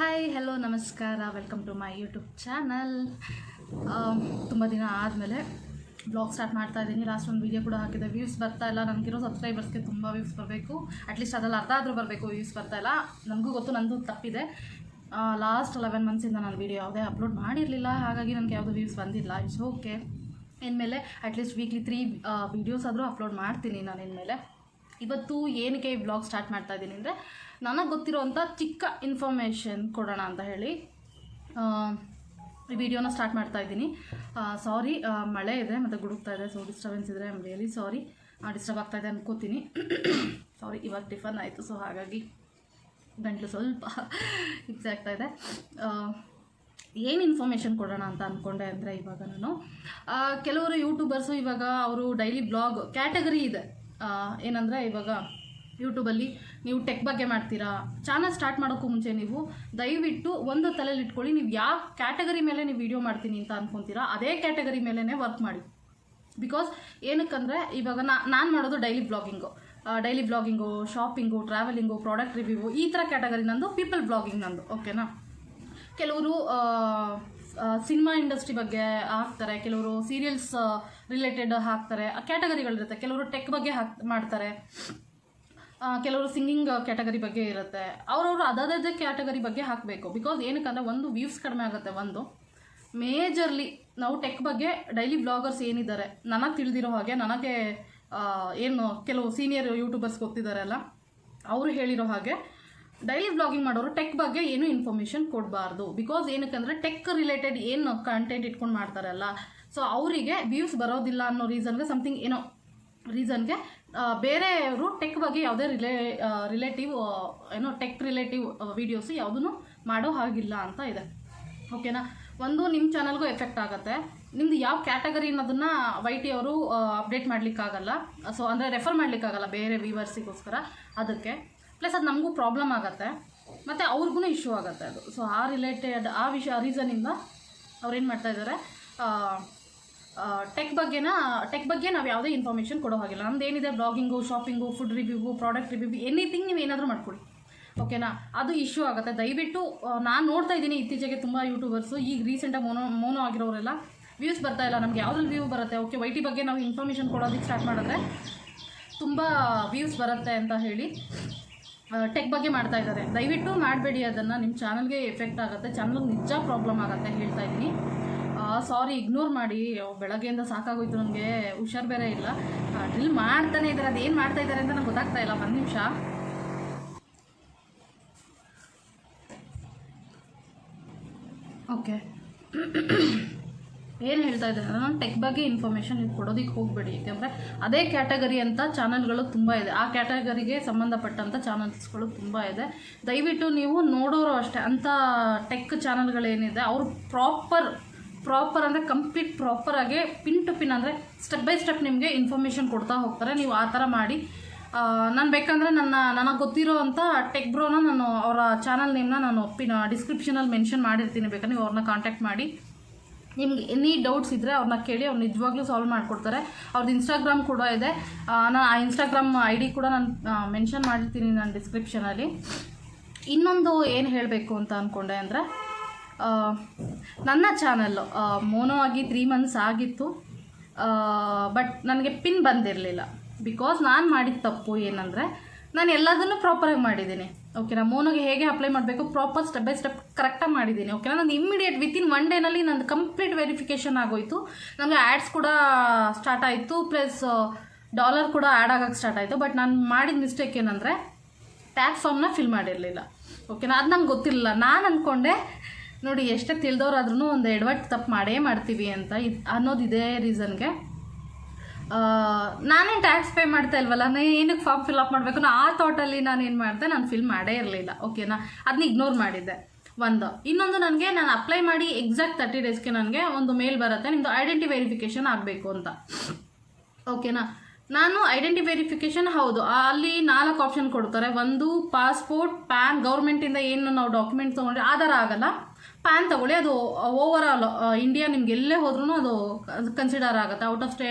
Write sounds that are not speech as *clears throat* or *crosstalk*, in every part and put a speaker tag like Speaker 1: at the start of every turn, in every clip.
Speaker 1: Hi hello ನಮಸ್ಕಾರ. Welcome to my YouTube channel ತುಂಬ ದಿನ ಆದಮೇಲೆ ಬ್ಲಾಗ್ ಸ್ಟಾರ್ಟ್ ಮಾಡ್ತಾ ಇದ್ದೀನಿ ಲಾಸ್ಟ್ ಒಂದು ವೀಡಿಯೋ ಕೂಡ ಹಾಕಿದೆ. ವ್ಯೂಸ್ ಬರ್ತಾ ಇಲ್ಲ. ನನಗಿರೋ ಸಬ್ಸ್ಕ್ರೈಬರ್ಸ್ಗೆ ತುಂಬ ವ್ಯೂಸ್ ಬರಬೇಕು. ಅಟ್ಲೀಸ್ಟ್ ಅದ್ರಲ್ಲಿ ಅರ್ಧ ಆದರೂ ಬರಬೇಕು. ವ್ಯೂಸ್ ಬರ್ತಾ ಇಲ್ಲ. ನನಗೂ ಗೊತ್ತು, ನಂದು ತಪ್ಪಿದೆ. ಲಾಸ್ಟ್ ಲೆವೆನ್ ಮಂತ್ಸಿಂದ ನಾನು ವೀಡಿಯೋ ಯಾವುದೇ ಅಪ್ಲೋಡ್ ಮಾಡಿರಲಿಲ್ಲ. ಹಾಗಾಗಿ ನನಗೆ ಯಾವುದು ವ್ಯೂಸ್ ಬಂದಿಲ್ಲ. ಇಟ್ಸ್ ಓಕೆ ಇನ್ಮೇಲೆ at least weekly three videos ಆದರೂ ಅಪ್ಲೋಡ್ ಮಾಡ್ತೀನಿ ನಾನು ಇನ್ಮೇಲೆ. ಇವತ್ತು ಏನಕ್ಕೆ ಈ ಬ್ಲಾಗ್ ಸ್ಟಾರ್ಟ್ ಮಾಡ್ತಾ ಇದ್ದೀನಿ ಅಂದರೆ ನನಗೆ ಗೊತ್ತಿರೋವಂಥ ಚಿಕ್ಕ ಇನ್ಫಾರ್ಮೇಷನ್ ಕೊಡೋಣ ಅಂತ ಹೇಳಿ. ಈ ವಿಡಿಯೋನ ಸ್ಟಾರ್ಟ್ ಮಾಡ್ತಾ ಇದ್ದೀನಿ. ಸಾರಿ ಮಳೆ ಇದೆ, ಮತ್ತು ಗುಡುಗ್ತಾ ಇದೆ ಸೊ ಡಿಸ್ಟರ್ಬೆನ್ಸ್ ಇದ್ದರೆ ಐಮ್ ರಿಯಲಿ ಸಾರಿ ಡಿಸ್ಟರ್ಬ್ ಆಗ್ತಾ ಇದೆ ಅನ್ಕೋತೀನಿ. *coughs* ಸಾರಿ ಇವಾಗ ಟಿಫನ್ ಆಯಿತು ಸೊ ಹಾಗಾಗಿ ಗಂಟ್ಲು ಸ್ವಲ್ಪ ಆಗ್ತಾ ಇದೆ. ಏನು ಇನ್ಫಾರ್ಮೇಷನ್ ಕೊಡೋಣ ಅಂತ ಅಂದ್ಕೊಂಡೆ ಅಂದರೆ ಇವಾಗ ನಾನು. ಕೆಲವರು ಯೂಟ್ಯೂಬರ್ಸು ಇವಾಗ ಅವರು ಡೈಲಿ ಬ್ಲಾಗ್ ಕ್ಯಾಟಗರಿ ಇದೆ. ಏನಂದರೆ ಇವಾಗ ಯೂಟ್ಯೂಬಲ್ಲಿ ನೀವು ಟೆಕ್ ಬಗ್ಗೆ ಮಾಡ್ತೀರಾ? ಚಾನಲ್ ಸ್ಟಾರ್ಟ್ ಮಾಡೋಕ್ಕೂ ಮುಂಚೆ ನೀವು ದಯವಿಟ್ಟು ಒಂದು ತಲೆಯಲ್ಲಿ ಇಟ್ಕೊಳ್ಳಿ ನೀವು ಯಾವ ಕ್ಯಾಟಗರಿ ಮೇಲೆ ನೀವು ವಿಡಿಯೋ ಮಾಡ್ತೀನಿ ಅಂತ ಅಂದ್ಕೊತೀರಾ ಅದೇ ಕ್ಯಾಟಗರಿ ಮೇಲೇ ವರ್ಕ್ ಮಾಡಿ. ಬಿಕಾಸ್ ಏನಕ್ಕಂದರೆ ಇವಾಗ ನಾನು ಮಾಡೋದು daily vlogging daily vlogging shopping travelling product review ಈ ಥರ ಕ್ಯಾಟಗರಿ ನಂದು ಪೀಪಲ್ ಬ್ಲಾಗಿಂಗ್ ನಂದು ಓಕೆನಾ ಕೆಲವರು ಸಿನಿಮಾ ಇಂಡಸ್ಟ್ರಿ ಬಗ್ಗೆ ಹಾಕ್ತಾರೆ ಕೆಲವರು ಸೀರಿಯಲ್ಸ್ ರಿಲೇಟೆಡ್ ಹಾಕ್ತಾರೆ ಕ್ಯಾಟಗರಿಗಳಿರುತ್ತೆ ಕೆಲವರು ಟೆಕ್ ಬಗ್ಗೆ ಹಾಕ್ ಮಾಡ್ತಾರೆ. ಆ, ಕೆಲವರು ಸಿಂಗಿಂಗ್ ಕ್ಯಾಟಗರಿ ಬಗ್ಗೆ ಇರುತ್ತೆ. ಅವರವರು ಅದಾದದೇ ಕ್ಯಾಟಗರಿ ಬಗ್ಗೆ ಹಾಕಬೇಕು. ಬಿಕಾಸ್ ಏನಕ್ಕಂದರೆ ಒಂದು ವ್ಯೂಸ್ ಕಡಿಮೆ ಆಗುತ್ತೆ ಒಂದು. ಮೇಜರ್ಲಿ ನಾವು ಟೆಕ್ ಬಗ್ಗೆ ಡೈಲಿ ಬ್ಲಾಗರ್ಸ್ ಏನಿದ್ದಾರೆ, ನನಗೆ ತಿಳಿದಿರೋ ಹಾಗೆ, ನನಗೆ ಏನು ಕೆಲವು ಸೀನಿಯರ್ ಯೂಟ್ಯೂಬರ್ಸ್ ಗೊತ್ತಿದ್ದಾರಲ್ಲ ಅವರು ಹೇಳಿರೋ ಹಾಗೆ ಡೈಲಿ ಬ್ಲಾಗಿಂಗ್ ಮಾಡೋರು ಟೆಕ್ ಬಗ್ಗೆ ಏನು ಇನ್ಫಾರ್ಮೇಷನ್ ಕೊಡಬಾರ್ದು. ಬಿಕಾಸ್ ಏನಕ್ಕಂದರೆ ಟೆಕ್ ರಿಲೇಟೆಡ್ ಏನು ಕಂಟೆಂಟ್ ಇಟ್ಕೊಂಡು ಮಾಡ್ತಾರಲ್ಲ ಸೊ ಅವರಿಗೆ ವ್ಯೂಸ್ ಬರೋದಿಲ್ಲ ಅನ್ನೋ ರೀಸನ್ಗೆ ಸಮಥಿಂಗ್ ಏನೋ ರೀಸನ್ಗೆ ರೂಟ್ ಟೆಕ್ ಬಗ್ಗೆ ಯಾವುದೇ ರಿಲೇ ರಿಲೇಟಿವ್ ಏನೋ ಟೆಕ್ ರಿಲೇಟಿವ್ ವೀಡಿಯೋಸು ಯಾವುದೂ ಮಾಡೋ ಹಾಗಿಲ್ಲ ಅಂತ ಇದೆ. ಓಕೆನಾ ಒಂದು ನಿಮ್ಮ ಚಾನಲ್ಗೂ ಎಫೆಕ್ಟ್ ಆಗುತ್ತೆ. ನಿಮ್ದು ಯಾವ ಕ್ಯಾಟಗರಿ ಅನ್ನೋದನ್ನು ವೈ ಟಿ ಅವರು ಅಪ್ಡೇಟ್ ಮಾಡಲಿಕ್ಕಾಗಲ್ಲ. ಸೊ ಅಂದರೆ ರೆಫರ್ ಮಾಡಲಿಕ್ಕಾಗಲ್ಲ ಬೇರೆ ವ್ಯೂವರ್ಸಿಗೋಸ್ಕರ ಅದಕ್ಕೆ. ಪ್ಲಸ್ ಅದು ನಮಗೂ ಪ್ರಾಬ್ಲಮ್ ಆಗುತ್ತೆ. ಮತ್ತು ಅವ್ರಿಗೂ ಇಶ್ಯೂ ಆಗುತ್ತೆ ಅದು. ಸೊ ಆ ರಿಲೇಟೆಡ್ ಆ ವಿಷಯ ರೀಸನಿಂದ ಅವ್ರೇನು ಮಾಡ್ತಾ ಇದ್ದಾರೆ ಟೆಕ್ ಬಗ್ಗೆನ ಟೆಕ್ ಬಗ್ಗೆ ನಾವು ಯಾವುದೇ ಇನ್ಫಾರ್ಮೇಷನ್ ಕೊಡೋ ಹಾಗಿಲ್ಲ. ನಮ್ದು ಏನಿದೆ ಬ್ಲಾಗಿಂಗು ಶಾಪಿಂಗು ಫುಡ್ ರಿವ್ಯೂಗು ಪ್ರಾಡಕ್ಟ್ ರಿವ್ಯೂ ಎನಿಥಿಂಗ್ ನೀವು ಏನಾದರೂ ಮಾಡ್ಕೊಳ್ಳಿ ಓಕೆನಾ ಅದು ಇಶ್ಯೂ ಆಗುತ್ತೆ. ದಯವಿಟ್ಟು ನಾನು ನೋಡ್ತಾ ಇದ್ದೀನಿ ಇತ್ತೀಚೆಗೆ ತುಂಬ ಯೂಟ್ಯೂಬರ್ಸು ಈಗ ರೀಸೆಂಟಾಗಿ ಮೋನೋ ಮೋನೋ ಆಗಿರೋರೆಲ್ಲ. ವ್ಯೂಸ್ ಬರ್ತಾ ಇಲ್ಲ, ನಮ್ಗೆ ಯಾವುದ್ರಲ್ಲಿ ವ್ಯೂ ಬರುತ್ತೆ? ಓಕೆ ವೈ ಟಿ ಬಗ್ಗೆ ನಾವು ಇನ್ಫಾರ್ಮೇಷನ್ ಕೊಡೋದಕ್ಕೆ ಸ್ಟಾರ್ಟ್ ಮಾಡಿದ್ರೆ ತುಂಬ ವ್ಯೂಸ್ ಬರುತ್ತೆ ಅಂತ ಹೇಳಿ ಟೆಕ್ ಬಗ್ಗೆ ಮಾಡ್ತಾ ಇದ್ದಾರೆ. ದಯವಿಟ್ಟು ಮಾಡಬೇಡಿ, ಅದನ್ನು ನಿಮ್ಮ ಚಾನಲ್ಗೆ ಎಫೆಕ್ಟ್ ಆಗುತ್ತೆ. ಚಾನಲ್ಗೆ ನಿಜ ಪ್ರಾಬ್ಲಮ್ ಆಗುತ್ತೆ ಹೇಳ್ತಾ ಇದ್ದೀನಿ. ಸಾರಿ ಇಗ್ನೋರ್ ಮಾಡಿ ಬೆಳಗ್ಗೆಯಿಂದ ಸಾಕಾಗೋಯ್ತು ನನಗೆ ಹುಷಾರು ಬೇರೆ ಇಲ್ಲ. ಡ್ರಿಲ್ ಮಾಡ್ತಾನೆ ಇದ್ದಾರೆ ಅದೇನು ಮಾಡ್ತಾ ಇದ್ದಾರೆ ಅಂತ ನಂಗೆ ಗೊತ್ತಾಗ್ತಾ ಇಲ್ಲ, ಒಂದು ನಿಮಿಷ. ಓಕೆ. ಏನು ಹೇಳ್ತಾ ಇದ್ದಾರೆ ನಾನು ಟೆಕ್ ಬಗ್ಗೆ ಇನ್ಫಾರ್ಮೇಷನ್ ನೀವು ಕೊಡೋದಕ್ಕೆ ಹೋಗಬೇಡಿ, ಯಾಕೆಂದರೆ ಅದೇ ಕ್ಯಾಟಗರಿ ಅಂತ ಚಾನಲ್ಗಳು ತುಂಬ ಇದೆ. ಆ ಕ್ಯಾಟಗರಿಗೆ ಸಂಬಂಧಪಟ್ಟಂಥ ಚಾನಲ್ಸ್ಗಳು ತುಂಬ ಇದೆ. ದಯವಿಟ್ಟು ನೀವು ನೋಡೋರು ಅಷ್ಟೇ, ಅಂಥ ಟೆಕ್ ಚಾನಲ್ಗಳೇನಿದೆ ಅವರು ಪ್ರಾಪರ್ ಪ್ರಾಪರ್ ಅಂದರೆ ಕಂಪ್ಲೀಟ್ ಪ್ರಾಪರಾಗಿ ಪಿನ್ ಟು ಪಿನ್ ಅಂದರೆ ಸ್ಟೆಪ್ ಬೈ ಸ್ಟೆಪ್ ನಿಮಗೆ ಇನ್ಫಾರ್ಮೇಷನ್ ಕೊಡ್ತಾ ಹೋಗ್ತಾರೆ. ನೀವು ಆ ಥರ ಮಾಡಿ. ನಾನು ಬೇಕಂದರೆ ನನ್ನ, ನನಗೆ ಗೊತ್ತಿರೋ ಅಂಥ ಟೆಕ್ ಬ್ರೋನ ನಾನು ಅವರ ಚಾನಲ್ ನೇಮ್ನ ನಾನು ಪಿನ್ ಡಿಸ್ಕ್ರಿಪ್ಷನಲ್ಲಿ ಮೆನ್ಷನ್ ಮಾಡಿರ್ತೀನಿ. ಬೇಕಾದ್ರೆ ನೀವು ಅವ್ರನ್ನ ಕಾಂಟ್ಯಾಕ್ಟ್ ಮಾಡಿ. ನಿಮ್ಗೆ ಎನಿ ಡೌಟ್ಸ್ ಇದ್ದರೆ ಅವ್ರನ್ನ ಕೇಳಿ, ಅವ್ರು ನಿಜವಾಗ್ಲೂ ಸಾಲ್ವ್ ಮಾಡಿಕೊಡ್ತಾರೆ. ಅವ್ರದ್ದು ಇನ್ಸ್ಟಾಗ್ರಾಮ್ ಕೂಡ ಇದೆ. ನಾನು ಆ ಇನ್ಸ್ಟಾಗ್ರಾಮ್ ಐ ಡಿ ಕೂಡ ನಾನು ಮೆನ್ಷನ್ ಮಾಡಿರ್ತೀನಿ ನಾನು ಡಿಸ್ಕ್ರಿಪ್ಷನಲ್ಲಿ ಇನ್ನೊಂದು ಏನು ಹೇಳಬೇಕು ಅಂತ ಅಂದ್ಕೊಂಡೆ ಅಂದರೆ ನನ್ನ ಚಾನಲ್ಲು ಮೋನೋ ಆಗಿ ತ್ರೀ ಮಂತ್ಸ್ ಆಗಿತ್ತು. ಬಟ್ ನನಗೆ ಪಿನ್ ಬಂದಿರಲಿಲ್ಲ. ಬಿಕಾಸ್ ನಾನು ಮಾಡಿದ ತಪ್ಪು ಏನಂದರೆ, ನಾನು ಎಲ್ಲದನ್ನು ಪ್ರಾಪರಾಗಿ ಮಾಡಿದ್ದೀನಿ. ಓಕೆನಾ ಮೋನೋಗೆ ಹೇಗೆ ಅಪ್ಲೈ ಮಾಡಬೇಕು ಪ್ರಾಪರ್ ಸ್ಟೆಪ್ ಬೈ ಸ್ಟೆಪ್ ಕರೆಕ್ಟಾಗಿ ಮಾಡಿದ್ದೀನಿ. ಓಕೆನಾ ನಾನು ಇಮ್ಮಿಡಿಯೇಟ್ ವಿತಿನ್ ಒನ್ ಡೇನಲ್ಲಿ ನಂದು ಕಂಪ್ಲೀಟ್ ವೆರಿಫಿಕೇಷನ್ ಆಗೋಯಿತು. ನನಗೆ ಆ್ಯಡ್ಸ್ ಕೂಡ ಸ್ಟಾರ್ಟ್ ಆಯಿತು ಪ್ಲಸ್ ಡಾಲರ್ ಕೂಡ ಆ್ಯಡ್ ಆಗೋಕ್ಕೆ ಸ್ಟಾರ್ಟ್ ಆಯಿತು. ಬಟ್ ನಾನು ಮಾಡಿದ ಮಿಸ್ಟೇಕ್ ಏನಂದರೆ ಟ್ಯಾಕ್ಸ್ ಫಾರ್ಮ್ನ ಫಿಲ್ ಮಾಡಿರಲಿಲ್ಲ. ಓಕೆನಾ ಅದು ನಂಗೆ ಗೊತ್ತಿರಲಿಲ್ಲ. ನಾನು ಅಂದ್ಕೊಂಡೆ ನೋಡಿ, ಎಷ್ಟೇ ತಿಳಿದವ್ರಾದ್ರೂ ಒಂದು ಎಡವಟ್ಟು ತಪ್ಪು ಮಾಡೇ ಮಾಡ್ತೀವಿ ಅಂತ ಇದು ಅನ್ನೋದು ಇದೇ ರೀಸನ್ಗೆ. ನಾನೇನು ಟ್ಯಾಕ್ಸ್ ಪೇ ಮಾಡ್ತಾ ಇಲ್ವಲ್ಲ? ನಾನು ಏನಕ್ಕೆ ಫಾರ್ಮ್ ಫಿಲ್ ಅಪ್ ಮಾಡಬೇಕು? ಆ ಥಾಟಲ್ಲಿ ನಾನು ಏನು ಮಾಡಿದೆ? ನಾನು ಫಿಲ್ ಮಾಡೇ ಇರಲಿಲ್ಲ. ಓಕೆನಾ ಅದನ್ನ ಇಗ್ನೋರ್ ಮಾಡಿದ್ದೆ. ಒಂದು. ಇನ್ನೊಂದು ನನಗೆ ನಾನು ಅಪ್ಲೈ ಮಾಡಿ ಎಕ್ಸಾಕ್ಟ್ ತರ್ಟಿ ಡೇಸ್ಗೆ ನನಗೆ ಒಂದು ಮೇಲ್ ಬರುತ್ತೆ. ನಿಮ್ಮದು ಐಡೆಂಟಿ ವೆರಿಫಿಕೇಷನ್ ಆಗಬೇಕು ಅಂತ. ಓಕೆನಾ ನಾನು ಐಡೆಂಟಿ ವೆರಿಫಿಕೇಷನ್ ಹೌದು. ಅಲ್ಲಿ ನಾಲ್ಕು ಆಪ್ಷನ್ ಕೊಡ್ತಾರೆ. ಒಂದು ಪಾಸ್ಪೋರ್ಟ್ ಪ್ಯಾನ್ ಗೌರ್ಮೆಂಟಿಂದ ಏನು ನಾವು ಡಾಕ್ಯುಮೆಂಟ್ ತೊಗೊಂಡ್ರೆ, ಆಧಾರ ಆಗಲ್ಲ. ಪ್ಯಾನ್ ತಗೊಳ್ಳಿ, ಅದು ಓವರ್ ಇಂಡಿಯಾ ನಿಮ್ಗೆ ಎಲ್ಲೇ ಹೋದ್ರೂ ಅದು ಕನ್ಸಿಡರ್ ಆಗುತ್ತೆ. Out of state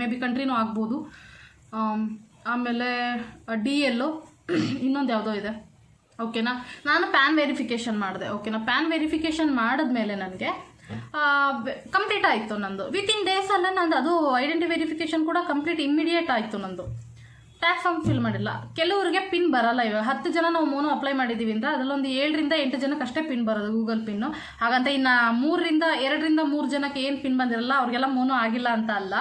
Speaker 1: may be ಕಂಟ್ರಿನೂ ಆಗ್ಬೋದು. ಆಮೇಲೆ ಡಿ ಎಲ್ಲು *clears throat* ಇನ್ನೊಂದು ಯಾವುದೋ ಇದೆ. ಓಕೆನಾ ನಾನು ಪ್ಯಾನ್ ವೆರಿಫಿಕೇಷನ್ ಮಾಡಿದೆ. ಓಕೆನಾ ಪ್ಯಾನ್ ವೆರಿಫಿಕೇಷನ್ ಮಾಡಿದ್ಮೇಲೆ ನನಗೆ ಕಂಪ್ಲೀಟ್ ಆಯಿತು ನಂದು. ವಿತಿನ್ ಡೇಸಲ್ಲೇ ನಂದು ಅದು ಐಡೆಂಟಿ ವೆರಿಫಿಕೇಷನ್ ಕೂಡ ಕಂಪ್ಲೀಟ್ ಇಮ್ಮಿಡಿಯೇಟ್ ಆಯಿತು ನಂದು. ಟ್ಯಾಕ್ಸ್ ಫಾರ್ಮ್ ಫಿಲ್ ಮಾಡಿಲ್ಲ. ಕೆಲವರಿಗೆ ಪಿನ್ ಬರಲ್ಲ ಇವಾಗ. ಹತ್ತು ಜನ ನಾವು ಮೋನು ಅಪ್ಲೈ ಮಾಡಿದ್ದೀವಿ ಅಂದರೆ ಅದರಲ್ಲೊಂದು ಏಳರಿಂದ ಎಂಟು ಜನಕ್ಕೆ ಅಷ್ಟೇ ಪಿನ್ ಬರೋದು ಗೂಗಲ್ ಪಿನ್ನು ಹಾಗಂತ ಇನ್ನು ಮೂರರಿಂದ, ಎರಡರಿಂದ ಮೂರು ಜನಕ್ಕೆ ಏನು ಪಿನ್ ಬಂದಿರಲ್ಲ, ಅವ್ರಿಗೆಲ್ಲ ಮೋನು ಆಗಿಲ್ಲ ಅಂತ ಅಲ್ಲ.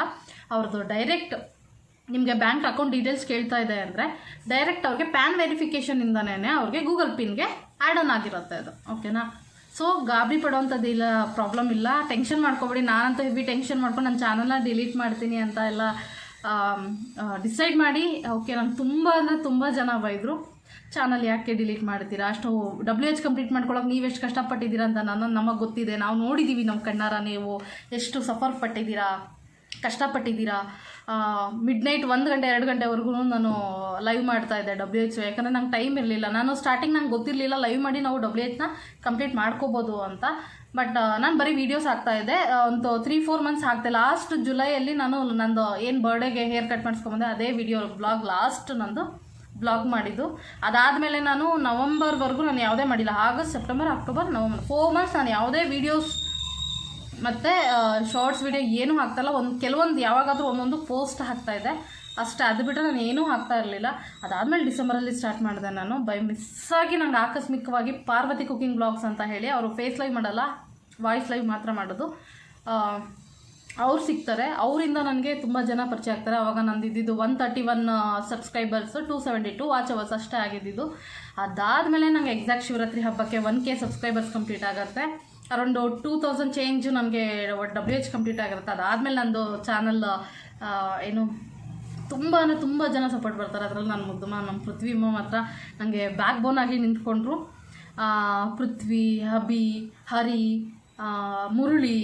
Speaker 1: ಅವ್ರದ್ದು ಡೈರೆಕ್ಟ್ ನಿಮಗೆ ಬ್ಯಾಂಕ್ ಅಕೌಂಟ್ ಡೀಟೇಲ್ಸ್ ಕೇಳ್ತಾ ಇದೆ ಅಂದರೆ ಡೈರೆಕ್ಟ್ ಅವ್ರಿಗೆ ಪ್ಯಾನ್ ವೆರಿಫಿಕೇಷನಿಂದನೇ ಅವ್ರಿಗೆ ಗೂಗಲ್ ಪಿನ್ಗೆ ಆ್ಯಡ್ ಆನ್ ಆಗಿರುತ್ತೆ ಅದು. ಓಕೆನಾ ಸೊ ಗಾಬರಿ ಪಡೋವಂಥದ್ದು ಇಲ್ಲ ಪ್ರಾಬ್ಲಮ್ ಇಲ್ಲ. ಟೆನ್ಷನ್ ಮಾಡ್ಕೊಬೇಡಿ. ನಾನಂತೂ ಹೆವಿ ಟೆನ್ಷನ್ ಮಾಡ್ಕೊಂಡು ನನ್ನ ಚಾನಲ್ನ ಡಿಲೀಟ್ ಮಾಡ್ತೀನಿ ಅಂತ ಎಲ್ಲ ಡಿಸೈಡ್ ಮಾಡಿ ಓಕೆ ನಂಗೆ ತುಂಬ ಅಂದರೆ ತುಂಬ ಜನ ಬೈದರು. ಚಾನಲ್ ಯಾಕೆ ಡಿಲೀಟ್ ಮಾಡ್ತೀರಾ? ಅಷ್ಟು ಡಬ್ಲ್ಯೂ ಎಚ್ ಕಂಪ್ಲೀಟ್ ಮಾಡ್ಕೊಳ್ಳೋಕೆ ನೀವು ಎಷ್ಟು ಕಷ್ಟಪಟ್ಟಿದ್ದೀರಾ ಅಂತ ನನ್ನ ನಮಗೆ ಗೊತ್ತಿದೆ. ನಾವು ನೋಡಿದ್ದೀವಿ ನಮ್ಮ ಕಣ್ಣಾರ ನೀವು. ಎಷ್ಟು ಸಫರ್ ಪಟ್ಟಿದ್ದೀರಾ? ಕಷ್ಟಪಟ್ಟಿದ್ದೀರಾ? ಮಿಡ್ ನೈಟ್ ಒಂದು ಗಂಟೆ, ಎರಡು ಗಂಟೆವರೆಗೂ ನಾನು ಲೈವ್ ಮಾಡ್ತಾ ಇದ್ದೆ ಡಬ್ಲ್ಯೂ ಎಚ್ ಯಾಕಂದರೆ ನಂಗೆ ಟೈಮ್ ಇರಲಿಲ್ಲ. ನಾನು ಸ್ಟಾರ್ಟಿಂಗ್ ನಂಗೆ ಗೊತ್ತಿರಲಿಲ್ಲ ಲೈವ್ ಮಾಡಿ ನಾವು ಡಬ್ಲ್ಯೂ ಎಚ್ನ ಕಂಪ್ಲೀಟ್ ಮಾಡ್ಕೋಬೋದು ಅಂತ. ಬಟ್ ನಾನು ಬರೀ ವೀಡಿಯೋಸ್ ಇದ್ದೆ. ಒಂದು ತ್ರೀ ಫೋರ್ ಮಂತ್ಸ್ ಹಾಕ್ತೆ ಲಾಸ್ಟ್ ಜುಲೈಯಲ್ಲಿ ನಾನು ನಂದು ಏನು ಬರ್ಡೇಗೆ ಹೇರ್ ಕಟ್ ಮಾಡಿಸ್ಕೊಂಬಂದೆ ಅದೇ ವಿಡಿಯೋ ಬ್ಲಾಗ್ ಲಾಸ್ಟ್ ನಂದು ಬ್ಲಾಗ್ ಮಾಡಿದ್ದು. ಅದಾದಮೇಲೆ ನಾನು ನವಂಬರ್ವರೆಗೂ ನಾನು ಯಾವುದೇ ಮಾಡಿಲ್ಲ. August September October November four months ನಾನು ಯಾವುದೇ ವೀಡಿಯೋಸ್ ಮತ್ತು ಶಾರ್ಟ್ಸ್ ವಿಡಿಯೋ ಏನೂ ಹಾಕ್ತಾಯಿಲ್ಲ ಒಂದು, ಕೆಲವೊಂದು ಯಾವಾಗಾದರೂ ಒಂದೊಂದು ಪೋಸ್ಟ್ ಹಾಕ್ತಾ ಇದ್ದೆ. ಅಷ್ಟೇ, ಅದು ಬಿಟ್ಟರೆ ನಾನು ಏನೂ ಹಾಕ್ತಾ ಇರಲಿಲ್ಲ. ಅದಾದಮೇಲೆ ಡಿಸೆಂಬರಲ್ಲಿ ಸ್ಟಾರ್ಟ್ ಮಾಡಿದೆ ನಾನು. ಬೈ ಮಿಸ್ಸಾಗಿ ನಂಗೆ ಆಕಸ್ಮಿಕವಾಗಿ ಪಾರ್ವತಿ ಕುಕಿಂಗ್ ಬ್ಲಾಗ್ಸ್ ಅಂತ ಹೇಳಿ ಅವರು ಫೇಸ್ ಲೈವ್ ಮಾಡಲ್ಲ, ವಾಯ್ಸ್ ಲೈವ್ ಮಾತ್ರ ಮಾಡೋದು. ಅವ್ರು ಸಿಗ್ತಾರೆ. ಅವರಿಂದ ನನಗೆ ತುಂಬ ಜನ ಪರಿಚಯ ಆಗ್ತಾರೆ. ಅವಾಗ ನಂದು ಇದ್ದಿದ್ದು one thirty one subscribers two seventy two watch hours ಅಷ್ಟೇ ಆಗಿದ್ದಿದ್ದು. ಅದಾದಮೇಲೆ ನಂಗೆ ಎಕ್ಸಾಕ್ಟ್ ಶಿವರಾತ್ರಿ ಹಬ್ಬಕ್ಕೆ ಒನ್ ಕೆ ಸಬ್ಸ್ಕ್ರೈಬರ್ಸ್ ಕಂಪ್ಲೀಟ್ ಆಗುತ್ತೆ. ಅರೌಂಡು ಟೂ ತೌಸಂಡ್ ಚೇಂಜ್ ನನಗೆ ಡಬ್ಲ್ಯೂ ಎಚ್ ಕಂಪ್ಲೀಟ್ ಆಗಿರುತ್ತೆ. ಅದಾದಮೇಲೆ ನಂದು ಚಾನಲ್ ಏನು ತುಂಬ ತುಂಬ ಜನ ಸಪೋರ್ಟ್ ಬರ್ತಾರೆ. ಅದರಲ್ಲಿ ನನ್ನ ಮುದ್ದಮ್ಮ ನಮ್ಮ ಪೃಥ್ವಿ ಮಾತ್ರ ನನಗೆ ಬ್ಯಾಕ್ ಬೋನ್ ಆಗಿ ನಿಂತ್ಕೊಂಡ್ರು. ಪೃಥ್ವಿ, ಹಬಿ, ಹರಿ ಮುರುಳಿ.